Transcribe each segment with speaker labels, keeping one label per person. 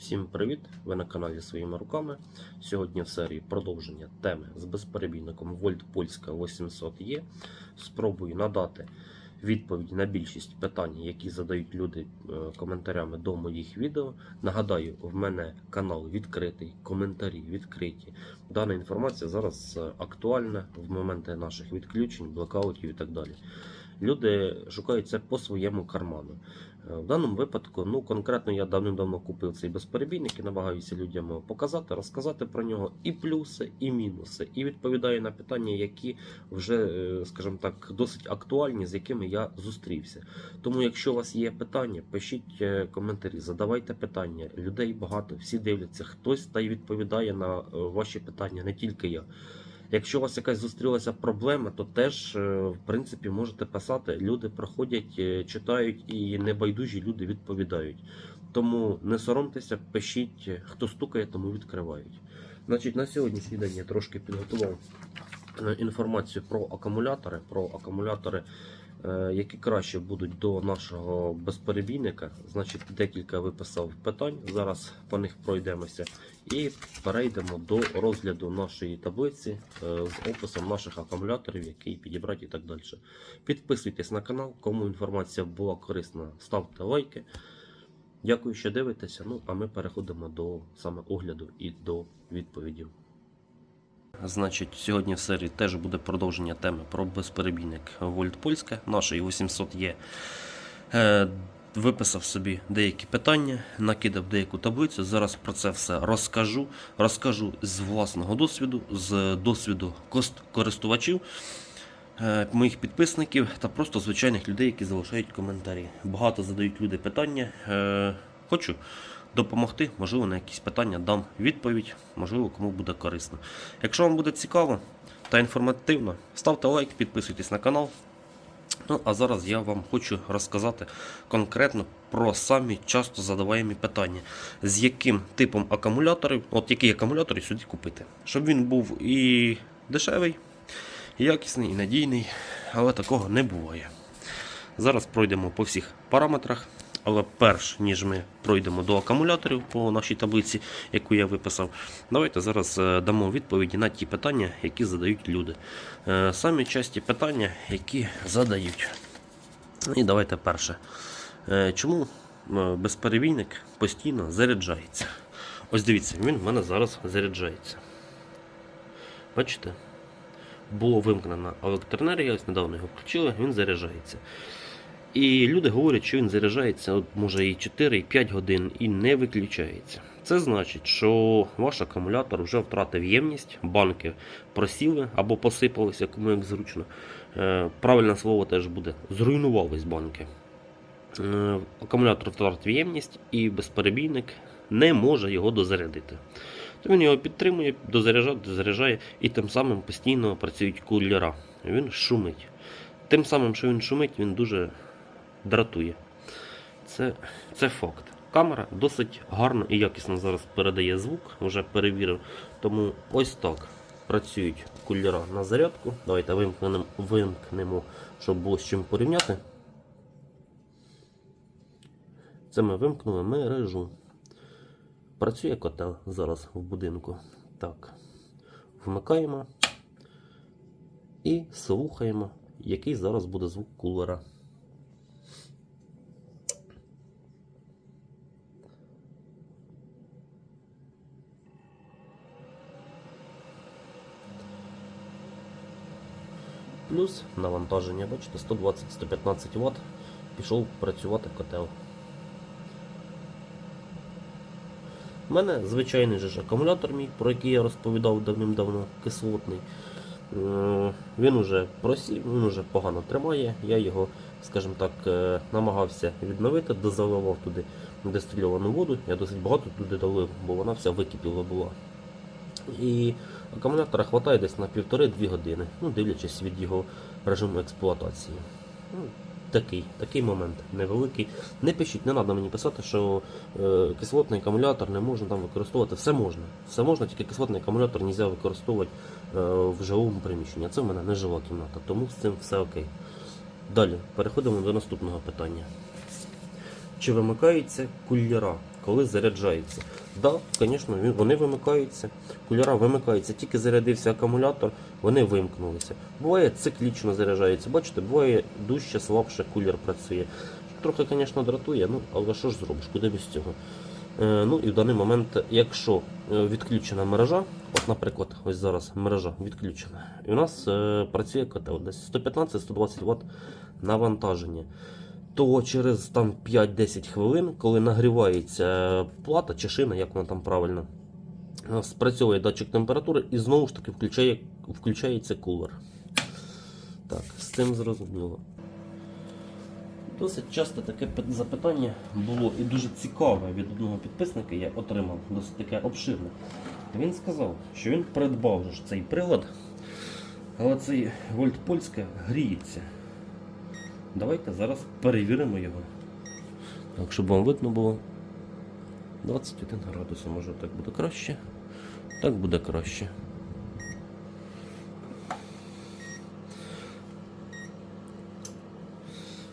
Speaker 1: Всім привіт! Ви на каналі Своїми руками. Сьогодні в серії продовження теми з безперебійником Вольт Польська 800 е Спробую надати відповідь на більшість питань, які задають люди е, коментарями до моїх відео. Нагадаю, в мене канал відкритий, коментарі відкриті. Дана інформація зараз е, актуальна в моменти наших відключень, блокаутів і так далі. Люди шукають це по своєму карману. Е, В даному випадку, ну конкретно я давним-давно купив цей безперебійник і намагаюся людям показати, розказати про нього і плюси, і мінуси, і відповідаю на питання, які вже, е, скажімо так, досить актуальні, з якими я зустрівся. Тому, якщо у вас є питання, пишіть е, коментарі, задавайте питання. Людей багато, всі дивляться. Хтось та й відповідає на ваші питання, не тільки я. Якщо у вас якась зустрілася проблема, то теж е, в принципі можете писати. Люди проходять, е, читають і небайдужі люди відповідають. Тому не соромтеся, пишіть, хто стукає, тому відкривають. Значить, на сьогоднішній день я трошки підготував е, інформацію про акумулятори, про акумулятори, е, які краще будуть до нашого безперебійника. Значить, декілька виписав питань. Зараз по них пройдемося і перейдемо до розгляду нашої таблиці е, з описом наших акумуляторів, які підібрати і так далі. Підписуйтесь на канал, кому інформація була корисна, ставте лайки. Дякую, що дивитеся. Ну, а ми переходимо до саме огляду і до відповідів. Значить, сьогодні в серії теж буде продовження теми про безперебійник Вольт Польська, нашої 800 є. Е, виписав собі деякі питання, накидав деяку таблицю. Зараз про це все розкажу. Розкажу з власного досвіду, з досвіду користувачів, е, моїх підписників та просто звичайних людей, які залишають коментарі. Багато задають люди питання. Е, хочу допомогти, можливо, на якісь питання дам відповідь, можливо, кому буде корисно. Якщо вам буде цікаво та інформативно, ставте лайк, підписуйтесь на канал. Ну, а зараз я вам хочу розказати конкретно про самі часто задаваємі питання, з яким типом акумуляторів, от який акумулятор сюди купити. Щоб він був і дешевий, і якісний, і надійний, але такого не буває. Зараз пройдемо по всіх параметрах. Але перш ніж ми пройдемо до акумуляторів по нашій таблиці, яку я виписав, давайте зараз е, дамо відповіді на ті питання, які задають люди. Е, Самі часті питання, які задають. І давайте перше. Е, Чому безперебійник постійно заряджається? Ось дивіться, він в мене зараз заряджається. Бачите? Було вимкнена електроенергія, ось недавно його включили, він заряджається. І люди говорять, що він заряджається, от, може і 4, і 5 годин і не виключається. Це значить, що ваш акумулятор вже втратив ємність, банки просіли або посипалися, кому як зручно. Е, Правильне слово теж буде зруйнувались банки. Е, Акумулятор втратив ємність і безперебійник не може його дозарядити. То він його підтримує, дозаряджає, дозаряджає і тим самим постійно працюють кулера. Він шумить. Тим самим, що він шумить, він дуже дратує. Це, це факт. Камера досить гарно і якісно зараз передає звук, вже перевірив. Тому ось так працюють кулера на зарядку. Давайте вимкнемо, вимкнемо, щоб було з чим порівняти. Це ми вимкнули мережу. Працює котел зараз в будинку. Так. Вмикаємо і слухаємо, який зараз буде звук кулера. Плюс навантаження, бачите, 120-115 Вт. Пішов працювати котел. У мене звичайний же ж акумулятор мій, про який я розповідав давним-давно, кислотний. Е, Він уже просів, він уже погано тримає. Я його, скажімо так, е, намагався відновити, дозаливав туди дистильовану воду. Я досить багато туди долив, бо вона вся википіла була. І акумулятора вистачає десь на 1,5-2 години, ну, дивлячись від його режиму експлуатації. Ну, такий, такий момент невеликий. Не пишіть, не треба мені писати, що е, кислотний акумулятор не можна там використовувати. Все можна. Все можна, тільки кислотний акумулятор не можна використовувати е, в жилому приміщенні. Це в мене не жила кімната, тому з цим все окей. Далі переходимо до наступного питання. Чи вимикаються кулера коли заряджається. Так, да, звісно, вони вимикаються, кулера вимикаються, тільки зарядився акумулятор, вони вимкнулися. Буває циклічно заряджається. Бачите, буває дужче, слабше кулер працює. Трохи, звісно, дратує, ну, але що ж зробиш, куди без цього? Е, ну і в даний момент, якщо е, відключена мережа, от, наприклад, ось зараз мережа відключена, і у нас е, працює котел десь 115-120 Вт навантаження, то через там 5-10 хвилин, коли нагрівається плата чи шина, як вона там правильно, е, спрацьовує датчик температури і знову ж таки включає, включається кулер. Так, з цим зрозуміло. Досить часто таке запитання було і дуже цікаве від одного підписника я отримав, досить таке обширне. Він сказав, що він придбав ж цей прилад, але цей вольт польська гріється. Давайте зараз перевіримо його. Так, щоб вам видно було. 21 градус, може так буде краще. Так буде краще.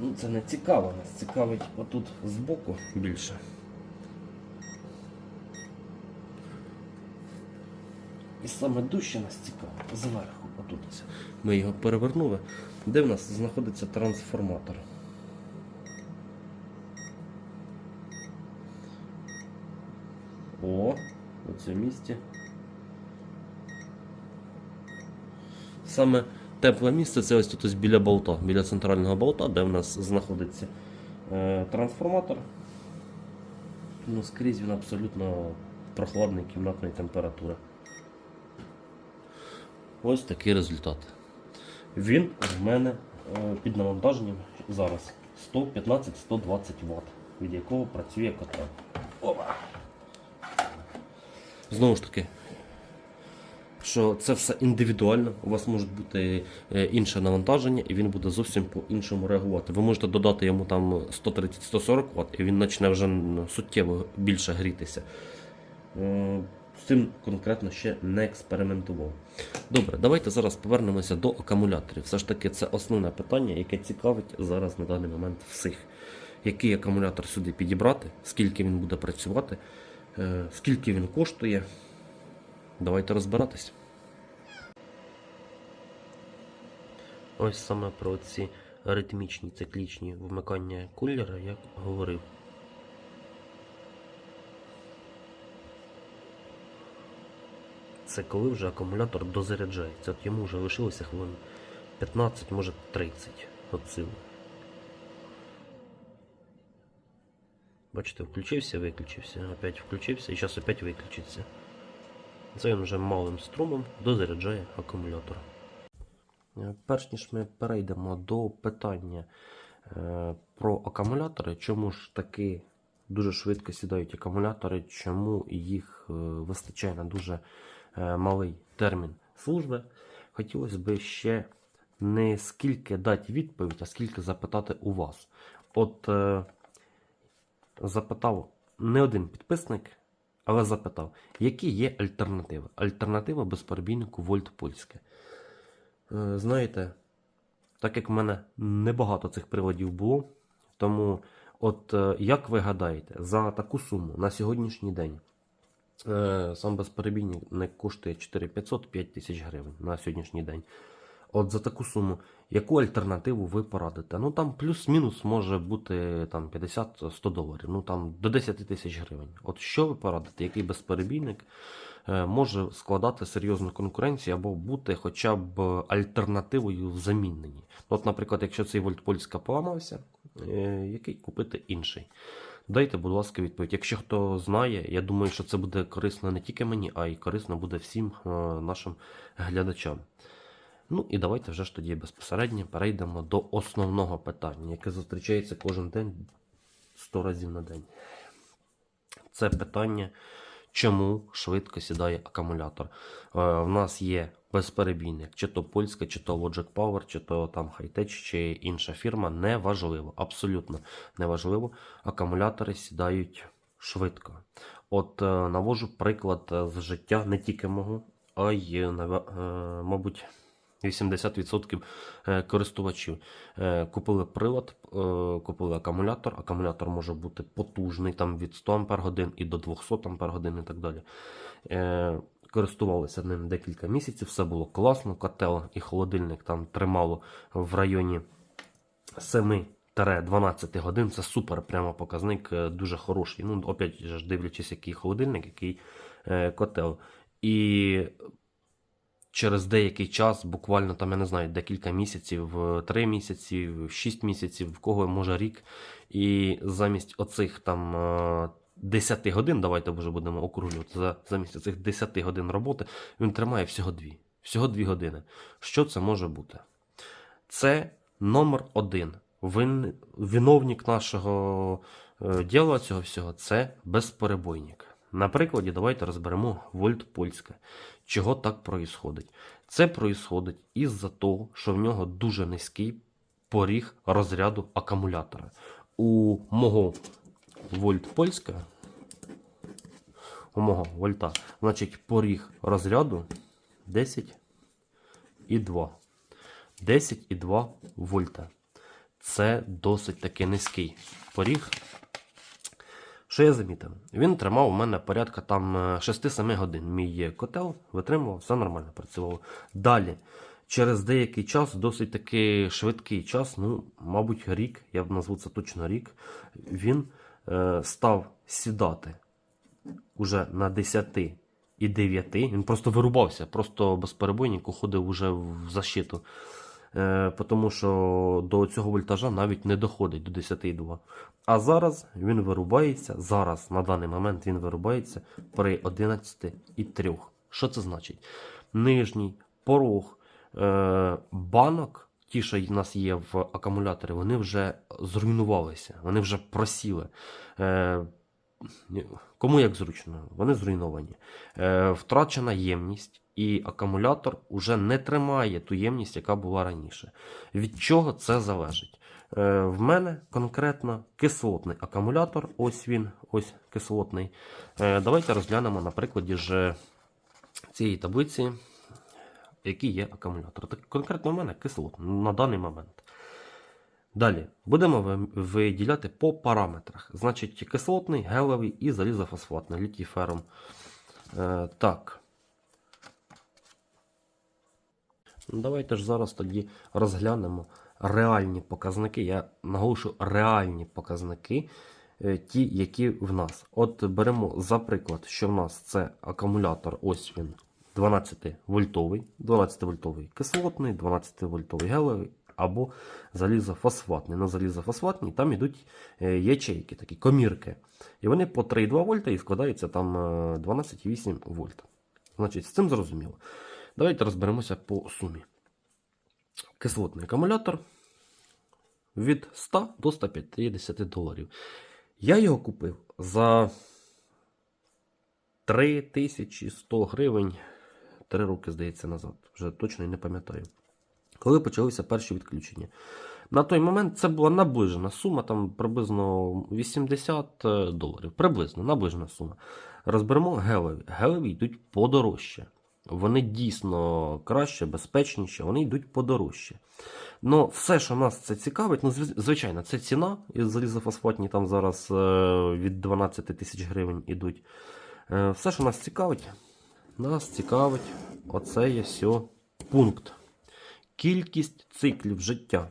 Speaker 1: Ну, це не цікаво, нас цікавить отут збоку більше. І саме дужче нас цікаво, зверху, отут. Ми його перевернули, де в нас знаходиться трансформатор. О, у цьому місці. Саме тепле місце це ось тут ось біля болта, біля центрального болта, де в нас знаходиться е, трансформатор. Ну, скрізь він абсолютно прохладний кімнатної температури. Ось такий результат. Він в мене е, під навантаженням зараз 115-120 Вт, від якого працює котел. Опа! Знову ж таки, що це все індивідуально. У вас може бути е, інше навантаження, і він буде зовсім по-іншому реагувати. Ви можете додати йому там 130-140 Вт, і він почне вже суттєво більше грітися. З цим конкретно ще не експериментував. Добре, давайте зараз повернемося до акумуляторів. Все ж таки, це основне питання, яке цікавить зараз на даний момент всіх. Який акумулятор сюди підібрати, скільки він буде працювати, е, скільки він коштує. Давайте розбиратись. Ось саме про ці аритмічні циклічні вмикання кулера я говорив. Це коли вже акумулятор дозаряджається. От йому вже лишилося хвилин 15, може 30 от сили. Бачите, включився, виключився, опять включився і зараз опять виключиться. Це він вже малим струмом дозаряджає акумулятор. Е, Перш ніж ми перейдемо до питання е, про акумулятори, чому ж таки дуже швидко сідають акумулятори, чому їх е, вистачає на дуже малий термін служби, хотілося б ще не скільки дати відповідь, а скільки запитати у вас. От е, запитав не один підписник, але запитав, які є альтернативи? Альтернатива безперебійнику Вольт Польське. Е, Знаєте, так як в мене небагато цих приладів було, тому от е, як ви гадаєте, за таку суму на сьогоднішній день е, сам безперебійник коштує 4500-5 тисяч гривень на сьогоднішній день. От за таку суму, яку альтернативу ви порадите? Ну там плюс-мінус може бути там 50-100 доларів, ну там до 10 тисяч гривень. От що ви порадите? Який безперебійник е, може складати серйозну конкуренцію або бути хоча б альтернативою в заміненні? От, наприклад, якщо цей вольт Польська поламався, е, який купити інший? Дайте, будь ласка, відповідь. Якщо хто знає, я думаю, що це буде корисно не тільки мені, а й корисно буде всім е, нашим глядачам. Ну і давайте вже ж тоді безпосередньо перейдемо до основного питання, яке зустрічається кожен день 100 разів на день. Це питання, чому швидко сідає акумулятор. Е, в нас є безперебійник, чи то польська, чи то Logic Power, чи то там Hightech, чи інша фірма. Неважливо, абсолютно неважливо. Акумулятори сідають швидко. От е, навожу приклад е, з життя не тільки мого, а й, е, мабуть, 80% е, користувачів купили прилад, купили акумулятор. Акумулятор може бути потужний там від 100 Ах і до 200 Ах і так далі. Е, Користувалися ним декілька місяців, все було класно. Котел і холодильник там тримало в районі 7-12 годин. Це супер прямо показник, е, дуже хороший. Ну, опять ж, дивлячись, який холодильник, який е, котел. І через деякий час, буквально там, я не знаю, декілька місяців, 3 місяці, 6 місяців, в кого може рік. І замість оцих там е, 10 годин, давайте вже будемо округлювати, за- замість оцих 10 годин роботи, він тримає всього 2. Всього 2 години. Що це може бути? Це номер один. Вин... Виновник нашого е, діла цього всього це безперебойник. На прикладі давайте розберемо вольт польське. Чого так проїсходить? Це проїсходить із-за того, що в нього дуже низький поріг розряду акумулятора. У мого вольт польське, у вольта, значить поріг розряду 10 і 2. 10,2 вольта. Це досить таки низький поріг. Що я замітив? Він тримав у мене порядка там е, 6-7 годин. Мій котел витримував, все нормально працювало. Далі, через деякий час, досить таки швидкий час, ну, мабуть, рік, я б назву це точно рік, він е, став сідати уже на 10 і 9. Він просто вирубався, просто безперебойник уходив уже в защиту. Е, тому що до цього вольтажа навіть не доходить до 10,2. А зараз він вирубається. Зараз, на даний момент, він вирубається при 11,3. Що це значить? Нижній порог е, банок, ті, що в нас є в акумуляторі, вони вже зруйнувалися, вони вже просіли. Е, Кому як зручно, вони зруйновані. Е, втрачена ємність, і акумулятор уже не тримає ту ємність, яка була раніше. Від чого це залежить? Е, в мене конкретно кислотний акумулятор. Ось він, ось кислотний. Е, давайте розглянемо на прикладі ж цієї таблиці, який є акумулятор. Так, конкретно в мене кислотний на даний момент. Далі будемо виділяти по параметрах. Значить, кислотний, гелевий і залізофосфатний літій фером. Е, так. Давайте ж зараз тоді розглянемо реальні показники. Я наголошую реальні показники, е, ті, які в нас. От беремо за приклад, що в нас це акумулятор, ось він 12 вольтовий, 12 вольтовий кислотний, 12 вольтовий гелевий або залізофосфатний. На залізофосфатній там йдуть е, ячейки, такі комірки. І вони по 3,2 вольта і складаються там е, 12,8 вольт. Значить, з цим зрозуміло. Давайте розберемося по сумі. Кислотний акумулятор від 100 до 150 доларів. Я його купив за 3100 гривень 3 роки, здається, назад. Вже точно і не пам'ятаю. Коли почалися перші відключення. На той момент це була наближена сума, там приблизно 80 доларів. Приблизно наближена сума. Розберемо гелеві. Гелеві йдуть подорожче. Вони дійсно краще, безпечніше, вони йдуть подорожче. Ну, все, що нас це цікавить, ну, звичайно, це ціна. Залізофосфатні там зараз е, від 12 тисяч гривень ідуть. Е, все, що нас цікавить, нас цікавить оце є пункт. Кількість циклів життя.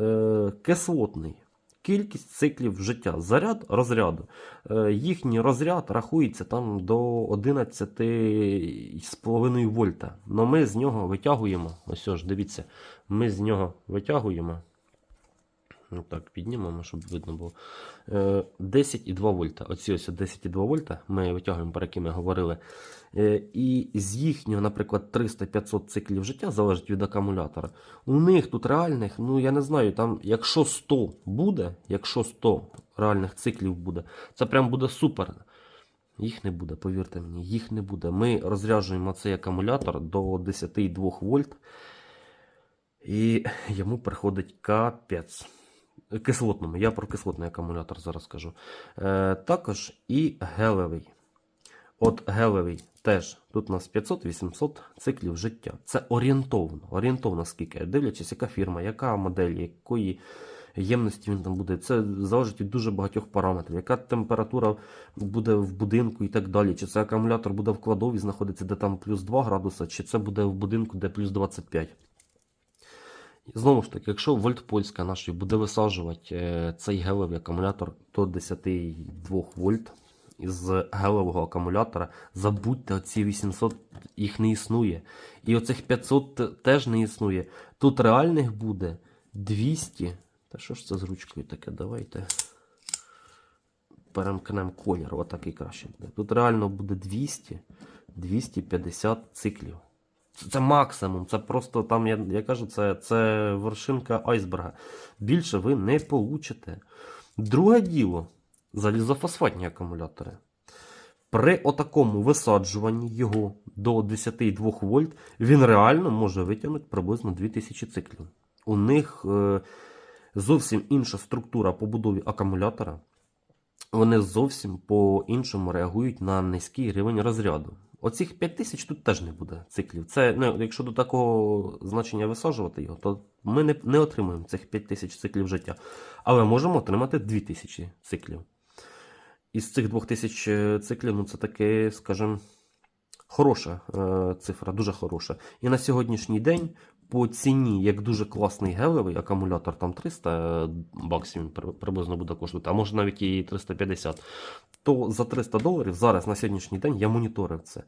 Speaker 1: Е, кислотний. Кількість циклів життя. Заряд розряду. Е, їхній розряд рахується там до 11,5 вольта. Но ми з нього витягуємо. Ось ж, дивіться, ми з нього витягуємо. Ну так, піднімемо, щоб видно було. Е, 10,2 вольта. Оці ось 10,2 вольта ми витягуємо, про які ми говорили. Е, І з їхнього, наприклад, 300-500 циклів життя залежить від акумулятора. У них тут реальних, ну я не знаю, там, якщо 100 буде, якщо 100 реальних циклів буде, це прям буде супер. Їх не буде, повірте мені, їх не буде. Ми розряджуємо цей акумулятор до 10,2 вольт. І йому приходить капець. Кислотному. Я про кислотний акумулятор зараз скажу. Е, також і гелевий. От гелевий теж тут у нас 500-800 циклів життя. Це орієнтовно. Орієнтовно скільки, дивлячись, яка фірма, яка модель, якої ємності він там буде. Це залежить від дуже багатьох параметрів. Яка температура буде в будинку і так далі. Чи це акумулятор буде в кладові знаходиться, де там плюс 2 градуса, чи це буде в будинку, де плюс 25. Знову ж таки, якщо Вольтпольська нашої буде висаджувати е, цей гелевий акумулятор до 10,2 вольт із гелевого акумулятора, забудьте, оці 800 їх не існує. І оцих 500 теж не існує. Тут реальних буде 200. Та що ж це з ручкою таке? Давайте перемкнемо колір, отакий краще буде. Тут реально буде 200, 250 циклів. Це, максимум. Це просто там, я, я кажу, це, це вершинка айсберга. Більше ви не получите. Друге діло залізофосфатні акумулятори. При отакому висаджуванні його до 10,2 вольт він реально може витягнути приблизно 2000 циклів. У них е, зовсім інша структура побудови акумулятора. Вони зовсім по-іншому реагують на низький рівень розряду. Оцих 5 тисяч тут теж не буде циклів. Це, ну, якщо до такого значення висаджувати його, то ми не, не отримуємо цих 5 тисяч циклів життя. Але можемо отримати 2000 циклів. Із цих 2000 циклів, ну це таки, скажімо, хороша е, цифра, дуже хороша. І на сьогоднішній день по ціні, як дуже класний гелевий акумулятор, там 300 баксів він приблизно буде коштувати, а може навіть і 350, то за 300 доларів зараз на сьогоднішній день я моніторив це.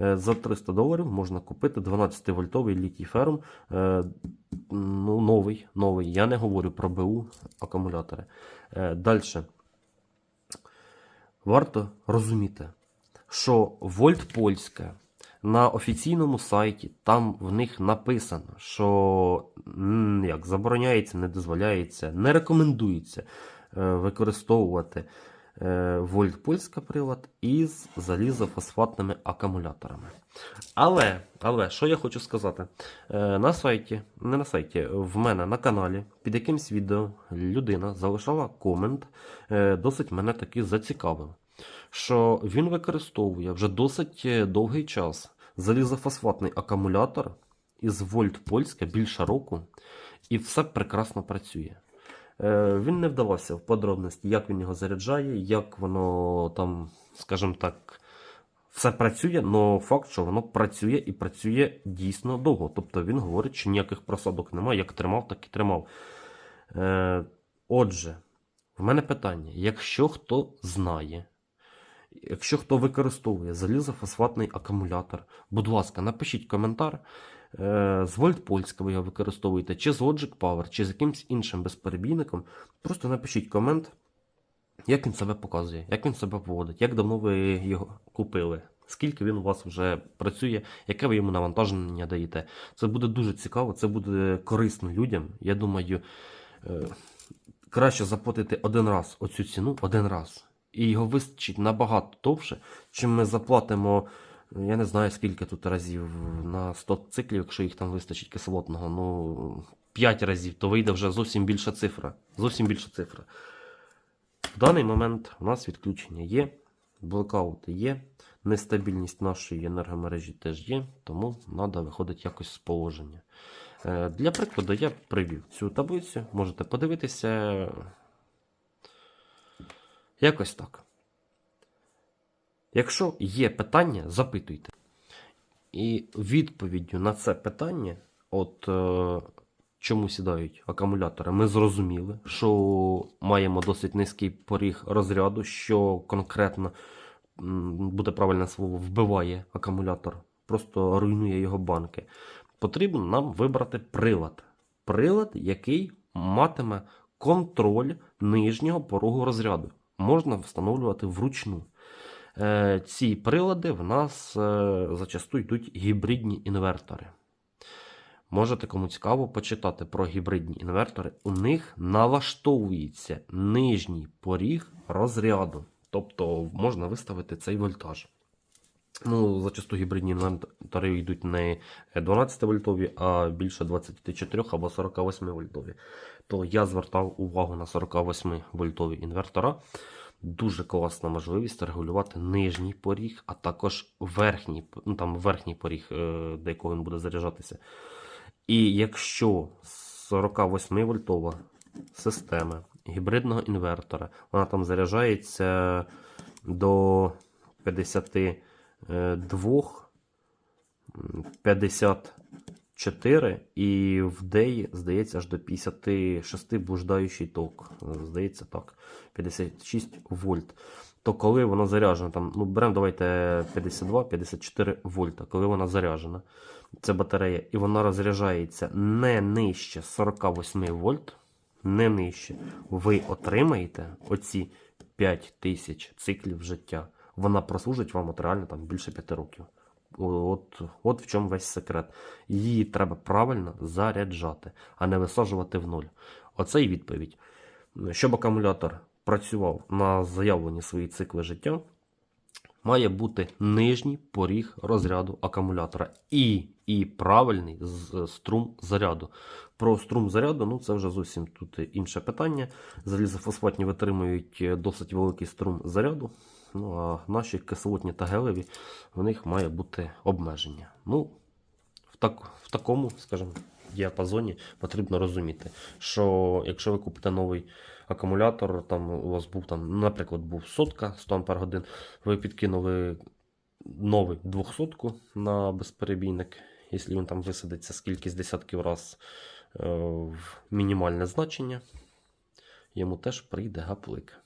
Speaker 1: Е, За 300 доларів можна купити 12-вольтовий літій ферм. е, Ну, новий, новий. Я не говорю про БУ акумулятори. Далі. Варто розуміти, що Вольт Польська на офіційному сайті там в них написано, що як забороняється, не дозволяється, не рекомендується е, використовувати е, Вольт Польська прилад із залізофосфатними акумуляторами. Але, але, що я хочу сказати, Е, на сайті, не на сайті, в мене на каналі під якимсь відео людина залишала комент, досить мене таки зацікавив, що він використовує вже досить довгий час залізофосфатний акумулятор із Вольт Польська більше року, і все прекрасно працює. Е, Він не вдавався в подробності, як він його заряджає, як воно там, скажімо так, все працює, але факт, що воно працює і працює дійсно довго. Тобто він говорить, що ніяких просадок немає, як тримав, так і тримав. Е, отже, в мене питання: якщо хто знає, якщо хто використовує залізофосфатний акумулятор, будь ласка, напишіть коментар. Е, з Вольтпольська ви його використовуєте, чи з Logic Power, чи з якимсь іншим безперебійником. Просто напишіть комент, як він себе показує, як він себе поводить, як давно ви його купили, скільки він у вас вже працює, яке ви йому навантаження даєте. Це буде дуже цікаво, це буде корисно людям. Я думаю, е, краще заплатити один раз оцю ціну, один раз. І його вистачить набагато довше, чим ми заплатимо. Я не знаю, скільки тут разів на 100 циклів, якщо їх там вистачить кислотного, ну 5 разів, то вийде вже зовсім більша цифра. Зовсім більша цифра. В даний момент у нас відключення є, блокаути є, нестабільність нашої енергомережі теж є, тому треба виходити якось з положення. Е, Для прикладу я привів цю таблицю, можете подивитися. Якось так. Якщо є питання, запитуйте. І відповіддю на це питання, от е, чому сідають акумулятори, ми зрозуміли, що маємо досить низький поріг розряду, що конкретно буде правильне слово, вбиває акумулятор, просто руйнує його банки. Потрібно нам вибрати прилад. Прилад, який матиме контроль нижнього порогу розряду. Можна встановлювати вручну. Е, Ці прилади в нас е, зачасту йдуть гібридні інвертори. Можете кому цікаво почитати про гібридні інвертори. У них налаштовується нижній поріг розряду. Тобто можна виставити цей вольтаж. Ну, зачасту гібридні інвентори йдуть не 12 вольтові, а більше 24 або 48 вольтові то я звертав увагу на 48-вольтові інвертора. Дуже класна можливість регулювати нижній поріг, а також верхній ну, там верхній поріг, е, до якого він буде заряджатися. І якщо 48-вольтова система гібридного інвертора, вона там заряджається до 52, 50. Е, 4 і в Day здається, аж до 56 блуждаючий ток. Здається, так, 56 вольт. То коли воно заряджено, там, ну беремо давайте 52-54 вольта, коли вона заряджена, це батарея, і вона розряджається не нижче 48 вольт, не нижче, ви отримаєте оці 5000 циклів життя. Вона прослужить вам от реально там більше 5 років. От, от в чому весь секрет. Її треба правильно заряджати, а не висаджувати в нуль. Оце і відповідь. Щоб акумулятор працював на заявлені свої цикли життя, має бути нижній поріг розряду акумулятора і, і правильний струм заряду. Про струм заряду ну це вже зовсім тут інше питання. Залізофосфатні витримують е, досить великий струм заряду. Ну а наші кислотні та гелеві в них має бути обмеження. Ну, в, так, в такому, скажімо, діапазоні потрібно розуміти, що якщо ви купите новий акумулятор, там у вас був там, наприклад, був сотка 100 Ампер ви підкинули новий 200 на безперебійник, якщо він там висадиться з кількість десятків раз е, в мінімальне значення, йому теж прийде гаплик.